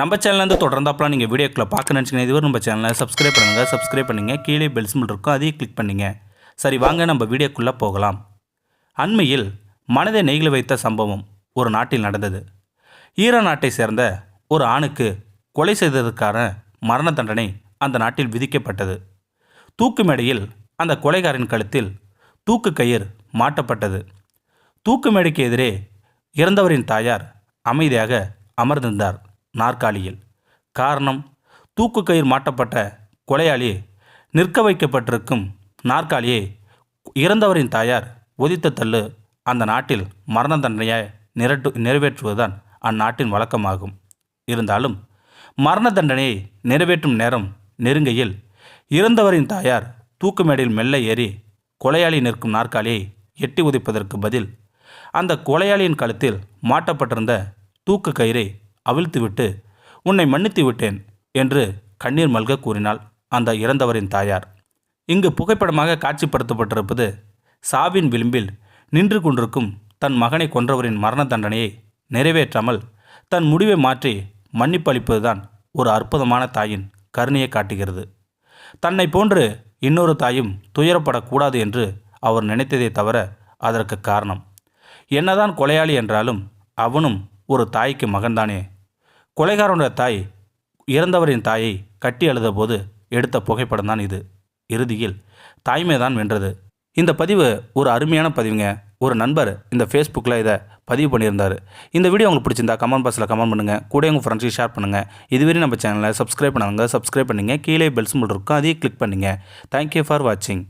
நம்ம சேனல்லேருந்து தொடர்ந்தாப்பலாம் நீங்கள் வீடியோக்களை பார்க்க நினச்சிங்கன்னா இதுவரை நம்ம சேனலை சப்ஸ்கிரைப் பண்ணுங்கள் சப்ஸ்கிரைப் பண்ணுங்கள் கீழே பெல் சிம்பிள் இருக்கும் அதையும் கிளிக் பண்ணுங்க. சரி வாங்க நம்ம வீடியோக்குள்ளே போகலாம். அண்மையில் மனதை நெகிழ வைத்த சம்பவம் ஒரு நாட்டில் நடந்தது. ஈரா நாட்டை சேர்ந்த ஒரு ஆணுக்கு கொலை செய்ததற்கான மரண தண்டனை அந்த நாட்டில் விதிக்கப்பட்டது. தூக்கு மேடையில் அந்த கொலைகாரின் கழுத்தில் தூக்கு கயிறு மாட்டப்பட்டது. தூக்கு மேடைக்கு எதிரே இறந்தவரின் தாயார் அமைதியாக அமர்ந்திருந்தார். நாற்காலியில். காரணம் தூக்கு கயிறு மாட்டப்பட்ட கொலையாளி நிற்க வைக்கப்பட்டிருக்கும் நாற்காலியை இறந்தவரின் தாயார் உதித்த தள்ளு அந்த நாட்டில் மரண தண்டனையை நிரட்டு நிறைவேற்றுவதுதான் அந்நாட்டின் வழக்கமாகும். இருந்தாலும் மரண தண்டனையை நிறைவேற்றும் நேரம் நெருங்கையில் இறந்தவரின் தாயார் தூக்கு மேடையில் மெல்ல ஏறி கொலையாளி நிற்கும் நாற்காலியை எட்டி உதைப்பதற்கு பதில் அந்த கொலையாளியின் கழுத்தில் மாட்டப்பட்டிருந்த தூக்கு கயிறை அவிழ்த்துவிட்டு உன்னை மன்னித்து விட்டேன் என்று கண்ணீர் மல்க கூறினாள் அந்த இறந்தவரின் தாயார். இங்கு புகைப்படமாக காட்சிப்படுத்தப்பட்டிருப்பது சாவின் விளிம்பில் நின்று கொண்டிருக்கும் தன் மகனை கொன்றவரின் மரண தண்டனையை நிறைவேற்றாமல் தன் முடிவை மாற்றி மன்னிப்பு அளிப்பதுதான் ஒரு அற்புதமான தாயின் கருணையை காட்டுகிறது. தன்னை போன்று இன்னொரு தாயும் துயரப்படக்கூடாது என்று அவர் நினைத்ததை தவிர அதற்கு காரணம் என்னதான் கொலையாளி என்றாலும் அவனும் ஒரு தாய்க்கு மகன்தானே கொலைகாரனுடைய தாய் இறந்தவரின் தாயை கட்டி அழுதபோது எடுத்த புகைப்படம் தான் இது. இறுதியில் தாய்மை தான் வென்றது. இந்த பதிவு ஒரு அருமையான பதிவுங்க. ஒரு நண்பர் இந்த ஃபேஸ்புக்கில் இதை பதிவு பண்ணியிருந்தார். இந்த வீடியோ உங்களுக்கு பிடிச்சிருந்தா கமெண்ட் பாக்ஸில் கமெண்ட் பண்ணுங்கள் கூட உங்கள் ஃப்ரெண்ட்ஸுக்கு ஷேர் பண்ணுங்கள் இதுவரை நம்ம சேனலை சப்ஸ்கிரைப் பண்ணுங்க சப்ஸ்கிரைப் பண்ணுங்கள் கீழே பெல்ஸ் மட்டும் இருக்கும். அதையும் கிளிக் பண்ணுங்கள் தேங்க்யூ ஃபார் வாட்சிங்